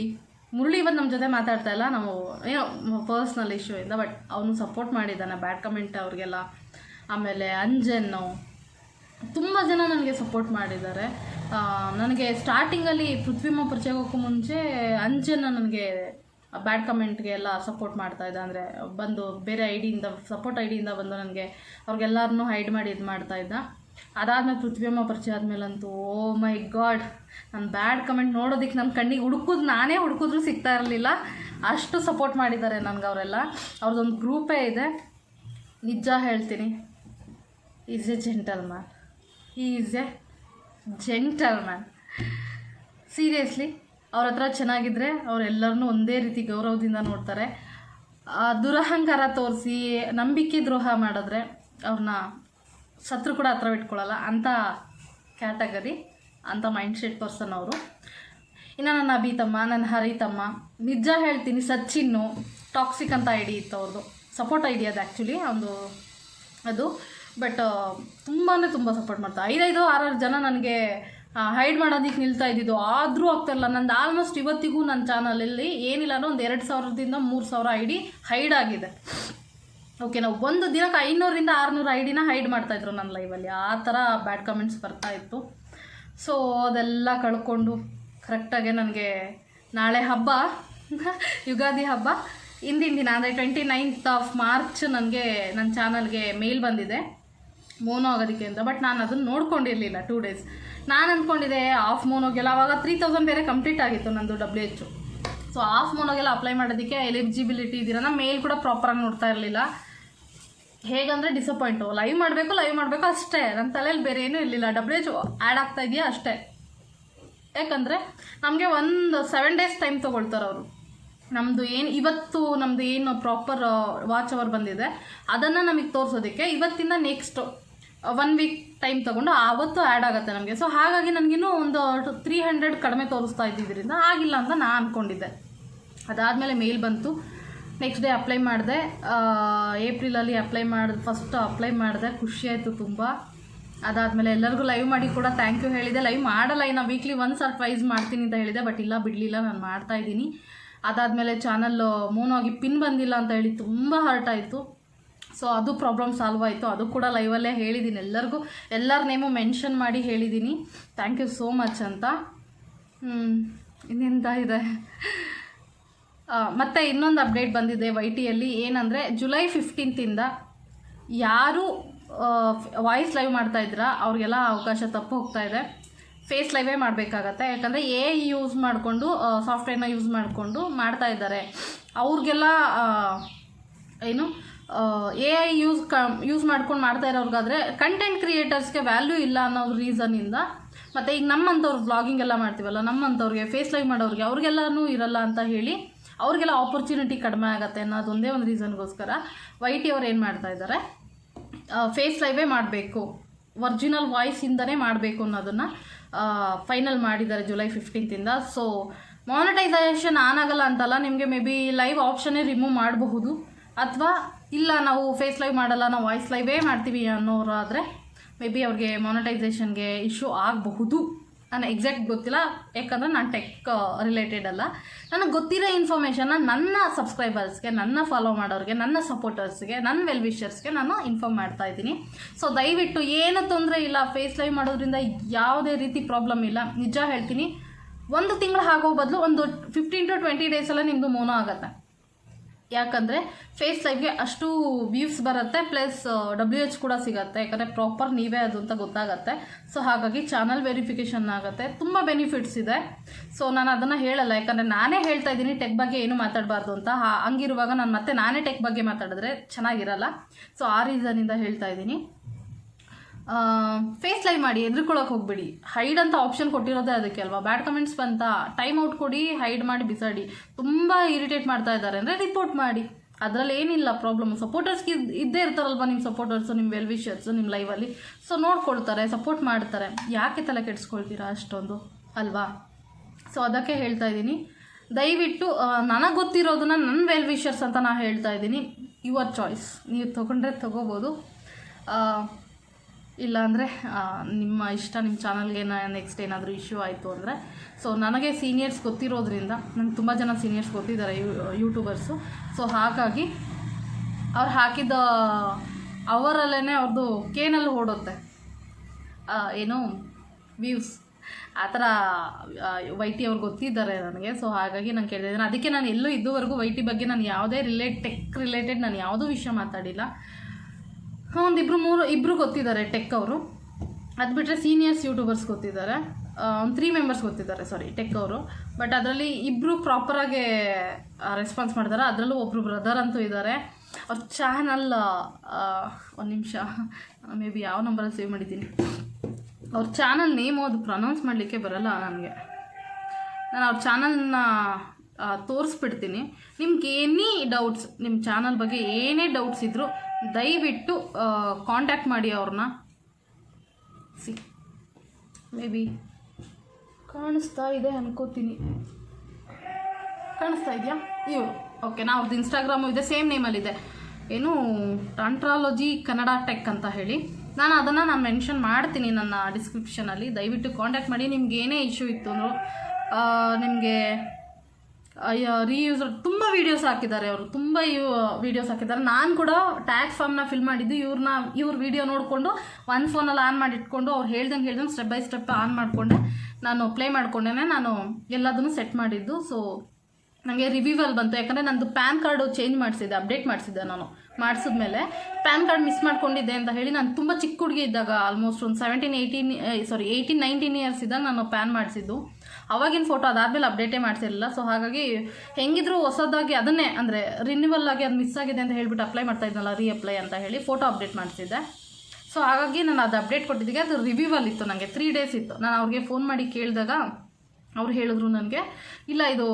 Speaker 1: ಮುರುಳಿ ಇವತ್ತು ನಮ್ಮ ಜೊತೆ ಮಾತಾಡ್ತಾ ಇಲ್ಲ. ನಾವು ಏನೋ ಪರ್ಸ್ನಲ್ ಇಶ್ಯೂ ಇಂದ ಬಟ್ ಅವನು ಸಪೋರ್ಟ್ ಮಾಡಿದ್ದಾನೆ. ಬ್ಯಾಡ್ ಕಮೆಂಟ್ ಅವ್ರಿಗೆಲ್ಲ. ಆಮೇಲೆ ಅಂಜನ್ನು ತುಂಬ ಜನ ನನಗೆ ಸಪೋರ್ಟ್ ಮಾಡಿದ್ದಾರೆ. ನನಗೆ ಸ್ಟಾರ್ಟಿಂಗಲ್ಲಿ ಪೃಥ್ವಿಮ ಪರಿಚಯ ಹೋಗೋಕ್ಕೂ ಮುಂಚೆ ಅಂಜನ್ನ ನನಗೆ ಬ್ಯಾಡ್ ಕಮೆಂಟ್ಗೆ ಎಲ್ಲ ಸಪೋರ್ಟ್ ಮಾಡ್ತಾ ಇದ್ದ. ಅಂದರೆ ಬಂದು ಬೇರೆ ಐ ಡಿಯಿಂದ ಸಪೋರ್ಟ್ ಐ ಡಿಯಿಂದ ಬಂದು ನನಗೆ ಅವ್ರಿಗೆಲ್ಲರನ್ನೂ ಹೈಡ್ ಮಾಡಿ ಇದು ಮಾಡ್ತಾ ಇದ್ದ. ಅದಾದಮೇಲೆ ಪೃಥ್ವಿಯಮ್ಮ ಪರಿಚಯ ಆದಮೇಲಂತೂ ಓ ಮೈ ಗಾಡ್ ನಾನು ಬ್ಯಾಡ್ ಕಮೆಂಟ್ ನೋಡೋದಕ್ಕೆ ನನ್ನ ಕಣ್ಣಿಗೆ ಹುಡುಕಿದ್ ನಾನೇ ಹುಡುಕಿದ್ರು ಸಿಗ್ತಾ ಇರಲಿಲ್ಲ. ಅಷ್ಟು ಸಪೋರ್ಟ್ ಮಾಡಿದ್ದಾರೆ ನನಗೆ ಅವರೆಲ್ಲ. ಅವ್ರದ್ದೊಂದು ಗ್ರೂಪೇ ಇದೆ. ನಿಜ ಹೇಳ್ತೀನಿ is a gentleman is a gentleman seriously ಅವ್ರ ಹತ್ರ ಚೆನ್ನಾಗಿದ್ದರೆ ಅವರೆಲ್ಲರನ್ನೂ ಒಂದೇ ರೀತಿ ಗೌರವದಿಂದ ನೋಡ್ತಾರೆ. ದುರಹಂಕಾರ ತೋರಿಸಿ, ನಂಬಿಕೆ ದ್ರೋಹ ಮಾಡಿದ್ರೆ ಅವ್ರನ್ನ ಶತ್ರು ಕೂಡ ಹತ್ರ ಇಟ್ಕೊಳ್ಳಲ್ಲ ಅಂಥ ಕ್ಯಾಟಗರಿ ಅಂಥ ಮೈಂಡ್ ಸೆಟ್ ಪರ್ಸನ್ ಅವರು. ಇನ್ನು ನನ್ನ ಅಭಿತಮ್ಮ, ನನ್ನ ಹರಿತಮ್ಮ, ನಿಜ ಹೇಳ್ತೀನಿ, ಸಚಿನ್ನು, ಟಾಕ್ಸಿಕ್ ಅಂತ ಐ ಡಿ ಇತ್ತು ಅವ್ರದ್ದು ಸಪೋರ್ಟ್ ಐಡಿ ಅದು ಆ್ಯಕ್ಚುಲಿ ಒಂದು ಅದು. ಬಟ್ ತುಂಬಾ ತುಂಬ ಸಪೋರ್ಟ್ ಮಾಡ್ತಾರೆ. ಐದೈದು ಆರಾರು ಜನ ನನಗೆ ಹೈಡ್ ಮಾಡೋದಕ್ಕೆ ನಿಲ್ತಾ ಇದ್ದಿದ್ದು. ಆದರೂ ಆಗ್ತಾಯಿಲ್ಲ ನಂದು ಆಲ್ಮೋಸ್ಟ್ ಇವತ್ತಿಗೂ ನನ್ನ ಚಾನಲಲ್ಲಿ ಏನಿಲ್ಲ ಅಂದ್ರೆ ಒಂದು ಎರಡು ಸಾವಿರದಿಂದ ಮೂರು ಸಾವಿರ ಐ ಡಿ ಹೈಡ್ ಆಗಿದೆ. ಓಕೆ ನಾವು ಒಂದು ದಿನಕ್ಕೆ ಐನೂರಿಂದ ಆರುನೂರು ಐ ಡಿನ ಹೈಡ್ ಮಾಡ್ತಾಯಿದ್ರು ನನ್ನ ಲೈವಲ್ಲಿ ಆ ಥರ ಬ್ಯಾಡ್ ಕಮೆಂಟ್ಸ್ ಬರ್ತಾ ಇತ್ತು. ಸೊ ಅದೆಲ್ಲ ಕಳ್ಕೊಂಡು ಕರೆಕ್ಟಾಗೆ ನನಗೆ ನಾಳೆ ಹಬ್ಬ, *laughs* ಯುಗಾದಿ ಹಬ್ಬ. ಹಿಂದಿನ ದಿನ, ಅಂದರೆ ಟ್ವೆಂಟಿ ನೈನ್ತ್ ಆಫ್ ಮಾರ್ಚ್ ನನಗೆ ನನ್ನ ಚಾನಲ್ಗೆ ಮೇಲ್ ಬಂದಿದೆ. ಮೋನೋ ಆಗೋದಕ್ಕೆ ಅಂತ. ಬಟ್ ನಾನು ಅದನ್ನು ನೋಡ್ಕೊಂಡಿರಲಿಲ್ಲ ಟೂ ಡೇಸ್ ನಾನು ಅಂದ್ಕೊಂಡಿದ್ದೆ ಆಫ್ ಮೋನೋಗೆಲ್ಲ ಅವಾಗ ತ್ರೀ ತೌಸಂಡ್ ಬೇರೆ ಕಂಪ್ಲೀಟ್ ಆಗಿತ್ತು ನಂದು ಡಬ್ಲ್ಯೂ ಎಚ್ಚು ಸೊ ಆಫ್ ಮೋನೋಗೆಲ್ಲ ಅಪ್ಲೈ ಮಾಡೋದಕ್ಕೆ ಎಲಿಜಿಬಿಲಿಟಿ ಇದ್ದೀರಾ ನಾನು ಮೇಲ್ ಕೂಡ ಪ್ರಾಪರಾಗಿ ನೋಡ್ತಾ ಇರಲಿಲ್ಲ. ಹೇಗಂದರೆ ಡಿಸಪಾಯಿಂಟು ಲೈವ್ ಮಾಡಬೇಕು ಲೈವ್ ಮಾಡಬೇಕು ಅಷ್ಟೇ. ನನ್ನ ತಲೆಯಲ್ಲಿ ಬೇರೆ ಏನೂ ಇರಲಿಲ್ಲ. ಡಬ್ಲ್ಯೂ ಎಚ್ ಆ್ಯಡ್ ಆಗ್ತಾ ಇದೆಯಾ ಅಷ್ಟೇ. ಯಾಕಂದರೆ ನಮಗೆ ಒಂದು ಸೆವೆನ್ ಡೇಸ್ ಟೈಮ್ ತೊಗೊಳ್ತಾರೆ ಅವರು. ನಮ್ಮದು ಏನು, ಇವತ್ತು ನಮ್ಮದು ಏನು ಪ್ರಾಪರ್ ವಾಚ್ ಅವರ್ ಬಂದಿದೆ, ಅದನ್ನು ನಮಗೆ ತೋರಿಸೋದಕ್ಕೆ ಇವತ್ತಿಂದ ನೆಕ್ಸ್ಟ್ ಒನ್ ವೀಕ್ ಟೈಮ್ ತೊಗೊಂಡು ಆವತ್ತು ಆ್ಯಡ್ ಆಗುತ್ತೆ ನಮಗೆ. ಸೊ ಹಾಗಾಗಿ ನನಗಿನ್ನೂ ಒಂದು ತ್ರೀ ಹಂಡ್ರೆಡ್ ಕಡಿಮೆ ತೋರಿಸ್ತಾ ಇದ್ದಿದ್ದರಿಂದ ಆಗಿಲ್ಲ ಅಂತ ನಾನು ಅಂದ್ಕೊಂಡಿದ್ದೆ ಅದಾದಮೇಲೆ ಮೇಲ್ ಬಂತು. ನೆಕ್ಸ್ಟ್ ಡೇ ಅಪ್ಲೈ ಮಾಡಿದೆ. ಏಪ್ರಿಲಲ್ಲಿ ಅಪ್ಲೈ ಮಾಡಿದೆ ಫಸ್ಟ್ ಅಪ್ಲೈ ಮಾಡಿದೆ. ಖುಷಿ ಆಯಿತು ತುಂಬ. ಅದಾದಮೇಲೆ ಎಲ್ಲರಿಗೂ ಲೈವ್ ಮಾಡಿ ಕೂಡ ಥ್ಯಾಂಕ್ ಯು ಹೇಳಿದೆ. ಲೈವ್ ಮಾಡಲ್ಲ, ಇನ್ನು ವೀಕ್ಲಿ ಒನ್ಸ್ ಆರ್ ಟ್ವೈಸ್ ಮಾಡ್ತೀನಿ ಅಂತ ಹೇಳಿದೆ ಬಟ್ ಇಲ್ಲ, ಬಿಡಲಿಲ್ಲ, ನಾನು ಮಾಡ್ತಾ ಇದ್ದೀನಿ. ಅದಾದಮೇಲೆ ಚಾನಲ್ಲು ಮೂನಾಗಿ ಪಿನ್ ಬಂದಿಲ್ಲ ಅಂತ ಹೇಳಿ ತುಂಬ ಹರ್ಟ್ ಆಯಿತು. ಸೊ ಅದು ಪ್ರಾಬ್ಲಮ್ ಸಾಲ್ವ್ ಆಯಿತು. ಅದು ಕೂಡ ಲೈವಲ್ಲೇ ಹೇಳಿದ್ದೀನಿ ಎಲ್ಲರಿಗೂ. ಎಲ್ಲರ ನೇಮು ಮೆನ್ಷನ್ ಮಾಡಿ ಹೇಳಿದ್ದೀನಿ ಥ್ಯಾಂಕ್ ಯು ಸೋ ಮಚ್ ಅಂತ. ಇನ್ನೆಂತ ಇದೆ? ಮತ್ತು ಇನ್ನೊಂದು ಅಪ್ಡೇಟ್ ಬಂದಿದೆ ವೈ ಟಿಯಲ್ಲಿ ಏನಂದರೆ ಜುಲೈ ಫಿಫ್ಟೀನ್ತಿಂದ ಯಾರು ವಾಯ್ಸ್ ಲೈವ್ ಮಾಡ್ತಾ ಇದ್ದೀರಾ, ಅವ್ರಿಗೆಲ್ಲ ಅವಕಾಶ ತಪ್ಪು ಹೋಗ್ತಾ ಇದೆ. ಫೇಸ್ ಲೈವೇ ಮಾಡಬೇಕಾಗತ್ತೆ. ಯಾಕಂದರೆ ಎ ಯೂಸ್ ಮಾಡಿಕೊಂಡು ಸಾಫ್ಟ್ವೇರ್ನ ಯೂಸ್ ಮಾಡಿಕೊಂಡು ಮಾಡ್ತಾ ಇದ್ದಾರೆ. ಅವ್ರಿಗೆಲ್ಲ ಏನು ಎ ಐ ಯೂಸ್ ಕ ಯೂಸ್ ಮಾಡ್ಕೊಂಡು ಮಾಡ್ತಾ ಇರೋರ್ಗಾದ್ರೆ ಕಂಟೆಂಟ್ ಕ್ರಿಯೇಟರ್ಸ್ಗೆ ವ್ಯಾಲ್ಯೂ ಇಲ್ಲ ಅನ್ನೋ ರೀಸನಿಂದ ಮತ್ತು ಈಗ ನಮ್ಮಂಥವ್ರು ಬ್ಲಾಗಿಂಗ್ ಎಲ್ಲ ಮಾಡ್ತೀವಲ್ಲ ನಮ್ಮಂಥವ್ರಿಗೆ ಫೇಸ್ ಲೈವ್ ಮಾಡೋರಿಗೆ ಅವ್ರಿಗೆಲ್ಲನೂ ಇರಲ್ಲ ಅಂತ ಹೇಳಿ ಅವ್ರಿಗೆಲ್ಲ ಆಪರ್ಚುನಿಟಿ ಕಡಿಮೆ ಆಗುತ್ತೆ ಅನ್ನೋದು ಒಂದೇ ಒಂದು ರೀಸನ್ಗೋಸ್ಕರ ವೈ ಟಿ ಅವ್ರು ಏನು ಮಾಡ್ತಾ ಇದ್ದಾರೆ ಫೇಸ್ ಲೈವೇ ಮಾಡಬೇಕು ಒರ್ಜಿನಲ್ ವಾಯ್ಸಿಂದನೇ ಮಾಡಬೇಕು ಅನ್ನೋದನ್ನು ಫೈನಲ್ ಮಾಡಿದ್ದಾರೆ ಜುಲೈ ಫಿಫ್ಟೀನ್ತಿಂದ ಸೊ ಮಾನಿಟೈಸೇಷನ್ ಆನ್ ಆಗಲ್ಲ ಅಂತಲ್ಲ, ನಿಮಗೆ ಮೇ ಬಿ ಲೈವ್ ಆಪ್ಷನ್ನೇ ರಿಮೂವ್ ಮಾಡಬಹುದು, ಅಥವಾ ಇಲ್ಲ, ನಾವು ಫೇಸ್ ಲೈವ್ ಮಾಡಲ್ಲ, ನಾವು ವಾಯ್ಸ್ ಲೈವೇ ಮಾಡ್ತೀವಿ ಅನ್ನೋರಾದರೆ ಮೇ ಬಿ ಅವ್ರಿಗೆ ಮಾನಿಟೈಸೇಷನ್ಗೆ ಇಶ್ಯೂ ಆಗಬಹುದು. ನಾನು ಎಕ್ಸಾಕ್ಟ್ ಗೊತ್ತಿಲ್ಲ, ಯಾಕಂದರೆ ನಾನು ಟೆಕ್ ರಿಲೇಟೆಡ್ ಅಲ್ಲ. ನನಗೆ ಗೊತ್ತಿರೋ ಇನ್ಫಾರ್ಮೇಷನ್ನ ನನ್ನ ಸಬ್ಸ್ಕ್ರೈಬರ್ಸ್ಗೆ ನನ್ನ ಫಾಲೋ ಮಾಡೋರಿಗೆ, ನನ್ನ ಸಪೋರ್ಟರ್ಸ್ಗೆ ನನ್ನ ವೆಲ್ ವಿಷರ್ಸ್ಗೆ ನಾನು ಇನ್ಫಾರ್ಮ್ ಮಾಡ್ತಾ ಇದ್ದೀನಿ. ಸೊ ದಯವಿಟ್ಟು ಏನು ತೊಂದರೆ ಇಲ್ಲ ಫೇಸ್ ಲೈವ್ ಮಾಡೋದ್ರಿಂದ ಯಾವುದೇ ರೀತಿ ಪ್ರಾಬ್ಲಮ್ ಇಲ್ಲ. ನಿಜ ಹೇಳ್ತೀನಿ, ಒಂದು ತಿಂಗಳು ಆಗೋ ಬದಲು ಒಂದು ಫಿಫ್ಟೀನ್ ಟು ಟ್ವೆಂಟಿ ಡೇಸಲ್ಲ ನಿಮ್ಮದು ಮೋನೋ ಆಗುತ್ತೆ. ಯಾಕಂದರೆ ಫೇಸ್ ಲೈವ್ಗೆ ಅಷ್ಟು ವ್ಯೂಸ್ ಬರುತ್ತೆ ಪ್ಲಸ್ ಡಬ್ಲ್ಯೂ ಎಚ್ ಕೂಡ ಸಿಗುತ್ತೆ. ಯಾಕಂದರೆ ಪ್ರಾಪರ್ ನೀವೇ ಅದು ಅಂತ ಗೊತ್ತಾಗತ್ತೆ. ಸೊ ಹಾಗಾಗಿ ಚಾನಲ್ ವೆರಿಫಿಕೇಷನ್ ಆಗುತ್ತೆ. ತುಂಬ ಬೆನಿಫಿಟ್ಸ್ ಇದೆ. ಸೊ ನಾನು ಅದನ್ನು ಹೇಳಲ್ಲ. ಯಾಕಂದರೆ ನಾನೇ ಹೇಳ್ತಾ ಇದ್ದೀನಿ ಟೆಕ್ ಬಗ್ಗೆ ಏನು ಮಾತಾಡಬಾರ್ದು ಅಂತ. ಹಂಗಿರುವಾಗ ನಾನು ಮತ್ತೆ ನಾನೇ ಟೆಕ್ ಬಗ್ಗೆ ಮಾತಾಡಿದ್ರೆ ಚೆನ್ನಾಗಿರಲ್ಲ. ಸೊ ಆ ರೀಸನಿಂದ ಹೇಳ್ತಾ ಇದ್ದೀನಿ. ಫೇಸ್ ಲೈವ್ ಮಾಡಿ ಎದ್ರುಕೊಳಕ್ಕೆ ಹೋಗ್ಬೇಡಿ. ಹೈಡ್ ಅಂತ ಆಪ್ಷನ್ ಕೊಟ್ಟಿರೋದೇ ಅದಕ್ಕೆ ಅಲ್ವಾ? ಬ್ಯಾಡ್ ಕಮೆಂಟ್ಸ್ ಬಂತ ಟೈಮ್ ಔಟ್ ಕೊಡಿ ಹೈಡ್ ಮಾಡಿ, ಬಿಸಾಡಿ. ತುಂಬ ಇರಿಟೇಟ್ ಮಾಡ್ತಾ ಇದ್ದಾರೆ ಅಂದರೆ ರಿಪೋರ್ಟ್ ಮಾಡಿ. ಅದರಲ್ಲಿ ಏನಿಲ್ಲ ಪ್ರಾಬ್ಲಮ್ ಸಪೋರ್ಟರ್ಸ್ಗೆ ಇದ್ದೇ ಇರ್ತಾರಲ್ವ ನಿಮ್ಮ ಸಪೋರ್ಟರ್ಸು ನಿಮ್ಮ ವೆಲ್ ವಿಷರ್ಸು ನಿಮ್ಮ ಲೈವಲ್ಲಿ ಸೊ ನೋಡ್ಕೊಳ್ತಾರೆ ಸಪೋರ್ಟ್ ಮಾಡ್ತಾರೆ. ಯಾಕೆ ತಲೆ ಕೆಡಿಸ್ಕೊಳ್ತೀರಾ ಅಷ್ಟೊಂದು ಅಲ್ವಾ? ಸೊ ಅದಕ್ಕೆ ಹೇಳ್ತಾ ಇದ್ದೀನಿ. ದಯವಿಟ್ಟು ನನಗೆ ಗೊತ್ತಿರೋದನ್ನ ನನ್ನ ವೆಲ್ ವಿಷರ್ಸ್ ಅಂತ ನಾನು ಹೇಳ್ತಾ ಇದ್ದೀನಿ. ಯುವರ್ ಚಾಯ್ಸ್ ನೀವು ತೊಗೊಂಡ್ರೆ ತೊಗೋಬೋದು. ಇಲ್ಲಾಂದರೆ ನಿಮ್ಮ ಇಷ್ಟ ನಿಮ್ಮ ಚಾನಲ್ಗೆ ನೆಕ್ಸ್ಟ್ ಏನಾದರೂ ಇಶ್ಯೂ ಆಯಿತು ಅಂದರೆ ಸೊ ನನಗೆ ಸೀನಿಯರ್ಸ್ ಗೊತ್ತಿರೋದ್ರಿಂದ ನನಗೆ ತುಂಬ ಜನ ಸೀನಿಯರ್ಸ್ ಗೊತ್ತಿದ್ದಾರೆ ಯೂಟ್ಯೂಬರ್ಸು ಸೊ ಹಾಗಾಗಿ, ಅವ್ರು ಹಾಕಿದ ಅವರಲ್ಲೇ ಅವ್ರದ್ದು ಕೇನಲ್ಲಿ ಓಡುತ್ತೆ. ಏನು ವ್ಯೂಸ್ ಆ ಥರ ವೈ ಟಿ ಅವ್ರು ಗೊತ್ತಿದ್ದಾರೆ ನನಗೆ. ಸೊ ಹಾಗಾಗಿ ನಾನು ಕೇಳಿದ್ದೇನೆ ಅದಕ್ಕೆ ನಾನು ಎಲ್ಲೂ ಇದುವರೆಗೂ ವೈ ಟಿ ಬಗ್ಗೆ ನಾನು ಯಾವುದೇ ರಿಲೇಟ್ ಟೆಕ್ ರಿಲೇಟೆಡ್ ನಾನು ಯಾವುದೂ ವಿಷಯ ಮಾತಾಡಿಲ್ಲ. ಒಂದಿಬ್ರು ಮೂರು ಇಬ್ಬರು ಗೊತ್ತಿದ್ದಾರೆ ಟೆಕ್ ಅವರು. ಅದು ಬಿಟ್ಟರೆ ಸೀನಿಯರ್ಸ್ ಯೂಟ್ಯೂಬರ್ಸ್ ಗೊತ್ತಿದ್ದಾರೆ. ಒಂದು ತ್ರೀ ಮೆಂಬರ್ಸ್ ಗೊತ್ತಿದ್ದಾರೆ ಸಾರಿ ಟೆಕ್ ಅವರು. ಬಟ್ ಅದರಲ್ಲಿ ಇಬ್ಬರು ಪ್ರಾಪರಾಗಿ ರೆಸ್ಪಾನ್ಸ್ ಮಾಡ್ತಾರೆ. ಅದರಲ್ಲೂ ಒಬ್ಬರು ಬ್ರದರ್ ಅಂತೂ ಇದ್ದಾರೆ ಅವ್ರ ಚಾನಲ್ ಒಂದು ನಿಮಿಷ. ಮೇ ಬಿ ಯಾವ ನಂಬರಲ್ಲಿ ಸೇವ್ ಮಾಡಿದ್ದೀನಿ. ಅವ್ರ ಚಾನಲ್ ನೇಮು ಅದು ಪ್ರೊನೌನ್ಸ್ ಮಾಡಲಿಕ್ಕೆ ಬರಲ್ಲ ನನಗೆ. ನಾನು ಅವ್ರ ಚಾನಲ್ನ ತೋರಿಸ್ಬಿಡ್ತೀನಿ. ನಿಮ್ಗೆ ಏನೇ ಡೌಟ್ಸ್ ನಿಮ್ಮ ಚಾನಲ್ ಬಗ್ಗೆ ಏನೇ ಡೌಟ್ಸ್ ಇದ್ದರೂ ದಯವಿಟ್ಟು ಕಾಂಟ್ಯಾಕ್ಟ್ ಮಾಡಿ ಅವ್ರನ್ನ. ಸಿ ಮೇ ಬಿ ಕಾಣಿಸ್ತಾ ಇದೆ ಅನ್ಕೋತೀನಿ. ಕಾಣಿಸ್ತಾ ಇದೆಯಾ? ಇವರು ಓಕೆ ನಾ ಅವ್ರದ್ದು ಇನ್ಸ್ಟಾಗ್ರಾಮು ಇದೆ ಸೇಮ್ ನೇಮಲ್ಲಿದೆ ಏನು ಟಾಂಟ್ರಾಲಜಿ ಕನ್ನಡ ಟೆಕ್ ಅಂತ ಹೇಳಿ. ನಾನು ಅದನ್ನು ನಾನು ಮೆನ್ಷನ್ ಮಾಡ್ತೀನಿ ನನ್ನ ಡಿಸ್ಕ್ರಿಪ್ಷನಲ್ಲಿ ದಯವಿಟ್ಟು ಕಾಂಟ್ಯಾಕ್ಟ್ ಮಾಡಿ, ನಿಮ್ಗೆ ಏನೇ ಇಶ್ಯೂ ಇತ್ತು ಅಂದರು ನಿಮಗೆ ರೀಯೂಸ್ ತುಂಬ ವೀಡಿಯೋಸ್ ಹಾಕಿದ್ದಾರೆ ಅವರು. ತುಂಬ ಇವ್ ವೀಡಿಯೋಸ್ ಹಾಕಿದ್ದಾರೆ. ನಾನು ಕೂಡ ಟ್ಯಾಕ್ಸ್ ಫಾರ್ಮ್ನ ಫಿಲ್ ಮಾಡಿದ್ದು ಇವ್ರನ್ನ ಇವ್ರ ವೀಡಿಯೋ ನೋಡಿಕೊಂಡು ಒನ್ ಫೋನಲ್ಲಿ ಆನ್ ಮಾಡಿ ಇಟ್ಕೊಂಡು ಅವ್ರು ಹೇಳ್ದಂಗೆ ಹೇಳ್ದಂಗೆ ಸ್ಟೆಪ್ ಬೈ ಸ್ಟೆಪ್ ಆನ್ ಮಾಡಿಕೊಂಡೆ. ನಾನು ಪ್ಲೇ ಮಾಡಿಕೊಂಡೇನೆ, ನಾನು ಎಲ್ಲದನ್ನು ಸೆಟ್ ಮಾಡಿದ್ದು. ಸೊ ನನಗೆ ರಿವ್ಯೂವಲ್ಲಿ ಬಂತು. ಯಾಕಂದರೆ ನಂದು ಪ್ಯಾನ್ ಕಾರ್ಡು ಚೇಂಜ್ ಮಾಡಿಸಿದ್ದೆ ಅಪ್ಡೇಟ್ ಮಾಡಿಸಿದ್ದೆ ನಾನು. ಮಾಡಿಸಿದ್ಮೇಲೆ ಪ್ಯಾನ್ ಕಾರ್ಡ್ ಮಿಸ್ ಮಾಡ್ಕೊಂಡಿದ್ದೆ ಅಂತ ಹೇಳಿ ನಾನು ತುಂಬ ಚಿಕ್ಕ ಹುಡುಗಿ ಇದ್ದಾಗ ಆಲ್ಮೋಸ್ಟ್ ಒಂದು seventeen eighteen sorry eighteen nineteen years ಇದ್ದಾಗ ನಾನು ಪ್ಯಾನ್ ಮಾಡಿಸಿದ್ದು. ಅವಾಗಿನ ಫೋಟೋ ಅದಾದಮೇಲೆ ಅಪ್ಡೇಟೇ ಮಾಡಿಸಿರಲಿಲ್ಲ. ಸೊ ಹಾಗಾಗಿ ಹೆಂಗಿದ್ರು ಹೊಸದಾಗಿ ಅದನ್ನೇ, ಅಂದರೆ ರಿನ್ಯೂವಲ್ ಆಗಿ ಅದು ಮಿಸ್ ಆಗಿದೆ ಅಂತ ಹೇಳ್ಬಿಟ್ಟು ಅಪ್ಲೈ ಮಾಡ್ತಾ ಇದ್ನಲ್ಲ ರೀ ಅಪ್ಲೈ ಅಂತ ಹೇಳಿ ಫೋಟೋ ಅಪ್ಡೇಟ್ ಮಾಡಿಸಿದ್ದೆ. ಸೊ ಹಾಗಾಗಿ ನಾನು ಅದು ಅಪ್ಡೇಟ್ ಕೊಟ್ಟಿದ್ದಕ್ಕೆ ಅದು ರಿವ್ಯೂವಲ್ಲಿತ್ತು ನನಗೆ ತ್ರೀ ಡೇಸ್ ಇತ್ತು. ನಾನು ಅವ್ರಿಗೆ ಫೋನ್ ಮಾಡಿ ಕೇಳಿದಾಗ ಅವ್ರು ಹೇಳಿದ್ರು ನನಗೆ, ಇಲ್ಲ, ಇದು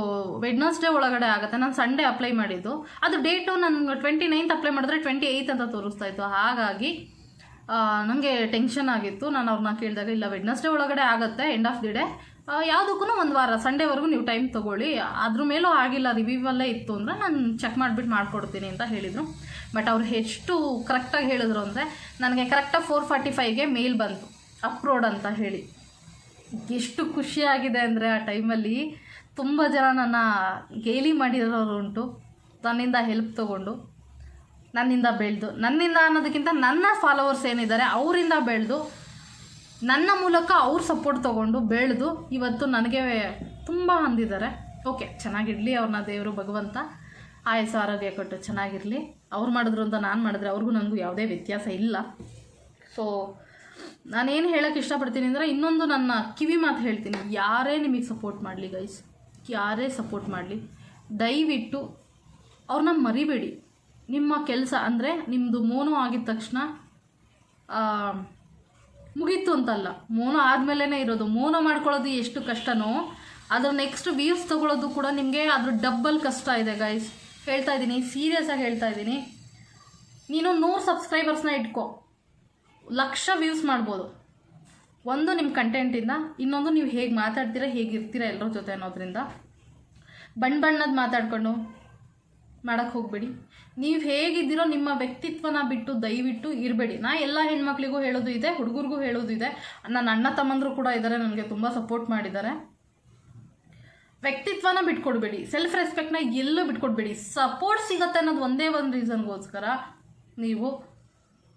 Speaker 1: ವೆಡ್ನಸ್ಡೇ ಒಳಗಡೆ ಆಗುತ್ತೆ, ನಾನು ಸಂಡೇ ಅಪ್ಲೈ ಮಾಡಿದ್ದು. ಅದು ಡೇಟು ನನಗೆ ಟ್ವೆಂಟಿ ನೈನ್ತ್ ಅಪ್ಲೈ ಮಾಡಿದ್ರೆ ಟ್ವೆಂಟಿ ಏಯ್ತ್ ಅಂತ ತೋರಿಸ್ತಾ ಇತ್ತು. ಹಾಗಾಗಿ ನನಗೆ ಟೆನ್ಷನ್ ಆಗಿತ್ತು. ನಾನು ಅವ್ರನ್ನ ಕೇಳಿದಾಗ, ಇಲ್ಲ ವೆಡ್ನಸ್ಡೇ ಒಳಗಡೆ ಆಗುತ್ತೆ ಎಂಡ್ ಆಫ್ ದಿ ಡೇ ಯಾವುದಕ್ಕೂ ಒಂದು ವಾರ ಸಂಡೇವರೆಗೂ ನೀವು ಟೈಮ್ ತೊಗೊಳ್ಳಿ. ಅದ್ರ ಮೇಲೂ ಆಗಿಲ್ಲ ರಿವ್ಯೂವಲ್ಲೇ ಇತ್ತು ಅಂದರೆ ನಾನು ಚೆಕ್ ಮಾಡಿಬಿಟ್ಟು ಮಾಡಿಕೊಡ್ತೀನಿ ಅಂತ ಹೇಳಿದರು. ಬಟ್ ಅವ್ರು ಎಷ್ಟು ಕರೆಕ್ಟಾಗಿ ಹೇಳಿದ್ರು ಅಂದರೆ, ನನಗೆ ಕರೆಕ್ಟಾಗಿ ಫೋರ್ ಫಾರ್ಟಿ ಫೈವ್ಗೆ ಮೇಲ್ ಬಂತು ಅಪ್ರೋಡ್ ಅಂತ ಹೇಳಿ. ಎಷ್ಟು ಖುಷಿಯಾಗಿದೆ ಅಂದರೆ ಆ ಟೈಮಲ್ಲಿ ತುಂಬ ಜನ ನನ್ನ ಗೇಲಿ ಮಾಡಿರೋರು ಉಂಟು ನನ್ನಿಂದ ಹೆಲ್ಪ್ ತೊಗೊಂಡು, ನನ್ನಿಂದ ಬೆಳೆದು, ನನ್ನಿಂದ ಅನ್ನೋದಕ್ಕಿಂತ ನನ್ನ ಫಾಲೋವರ್ಸ್ ಏನಿದ್ದಾರೆ ಅವರಿಂದ ಬೆಳೆದು, ನನ್ನ ಮೂಲಕ ಅವ್ರ ಸಪೋರ್ಟ್ ತೊಗೊಂಡು ಬೆಳೆದು ಇವತ್ತು ನನಗೆ ತುಂಬ ಅಂದಿದ್ದಾರೆ. ಓಕೆ ಚೆನ್ನಾಗಿರಲಿ ಅವ್ರನ್ನ ದೇವರು ಭಗವಂತ. ಆಯಸ್ಸು ಆರೋಗ್ಯ ಕೊಟ್ಟು ಚೆನ್ನಾಗಿರಲಿ. ಅವ್ರು ಮಾಡಿದ್ರು ಅಂತ ನಾನು ಮಾಡಿದ್ರೆ ಅವ್ರಿಗೂ ನನಗೂ ಯಾವುದೇ ವ್ಯತ್ಯಾಸ ಇಲ್ಲ. ಸೊ ನಾನೇನು ಹೇಳೋಕ್ಕೆ ಇಷ್ಟಪಡ್ತೀನಿ ಅಂದರೆ ಇನ್ನೊಂದು ನನ್ನ ಕಿವಿ ಮಾತು ಹೇಳ್ತೀನಿ. ಯಾರೇ ನಿಮಗೆ ಸಪೋರ್ಟ್ ಮಾಡಲಿ ಗೈಸ್ ಯಾರೇ ಸಪೋರ್ಟ್ ಮಾಡಲಿ, ದಯವಿಟ್ಟು ಅವ್ರನ್ನ ಮರಿಬೇಡಿ. ನಿಮ್ಮ ಕೆಲಸ ಅಂದರೆ ನಿಮ್ಮದು ಮೋನು ಆಗಿದ ತಕ್ಷಣ ಮುಗೀತು ಅಂತಲ್ಲ. ಮೋನು ಆದಮೇಲೆ ಇರೋದು. ಮೋನು ಮಾಡ್ಕೊಳ್ಳೋದು ಎಷ್ಟು ಕಷ್ಟನೋ, ಅದರ ನೆಕ್ಸ್ಟ್ ವ್ಯೂಸ್ ತೊಗೊಳೋದು ಕೂಡ ನಿಮಗೆ ಅದ್ರ ಡಬ್ಬಲ್ ಕಷ್ಟ ಇದೆ ಗೈಸ್ ಹೇಳ್ತಾ ಇದ್ದೀನಿ ಸೀರಿಯಸ್ ಆಗಿ ಹೇಳ್ತಾ ಇದ್ದೀನಿ. ನೀನು ನೂರು ಸಬ್ಸ್ಕ್ರೈಬರ್ಸ್ನ ಇಟ್ಕೋ. ಲಕ್ಷ ವ್ಯೂಸ್ ಮಾಡ್ಬೋದು. ಒಂದು ನಿಮ್ಮ ಕಂಟೆಂಟಿಂದ ಇನ್ನೊಂದು ನೀವು ಹೇಗೆ ಮಾತಾಡ್ತೀರಾ ಹೇಗಿರ್ತೀರಾ ಎಲ್ಲರ ಜೊತೆ ಅನ್ನೋದ್ರಿಂದ. ಬಣ್ಣ ಬಣ್ಣದ ಮಾತಾಡ್ಕೊಂಡು ಮಾಡೋಕ್ಕೆ ಹೋಗಬೇಡಿ. ನೀವು ಹೇಗಿದ್ದೀರೋ ನಿಮ್ಮ ವ್ಯಕ್ತಿತ್ವನ ಬಿಟ್ಟು ದಯವಿಟ್ಟು ಇರಬೇಡಿ. ನಾ ಎಲ್ಲ ಹೆಣ್ಮಕ್ಳಿಗೂ ಹೇಳೋದು ಇದೆ, ಹುಡುಗರಿಗೂ ಹೇಳೋದು ಇದೆ. ನನ್ನ ಅಣ್ಣ ತಮ್ಮಂದರು ಕೂಡ ಇದ್ದಾರೆ ನನಗೆ ತುಂಬ ಸಪೋರ್ಟ್ ಮಾಡಿದ್ದಾರೆ. ವ್ಯಕ್ತಿತ್ವನ ಬಿಟ್ಕೊಡ್ಬೇಡಿ. ಸೆಲ್ಫ್ ರೆಸ್ಪೆಕ್ಟ್ನ ಎಲ್ಲೂ ಬಿಟ್ಕೊಡ್ಬೇಡಿ. ಸಪೋರ್ಟ್ ಸಿಗತ್ತೆ ಅನ್ನೋದು ಒಂದೇ ಒಂದು ರೀಸನ್ಗೋಸ್ಕರ ನೀವು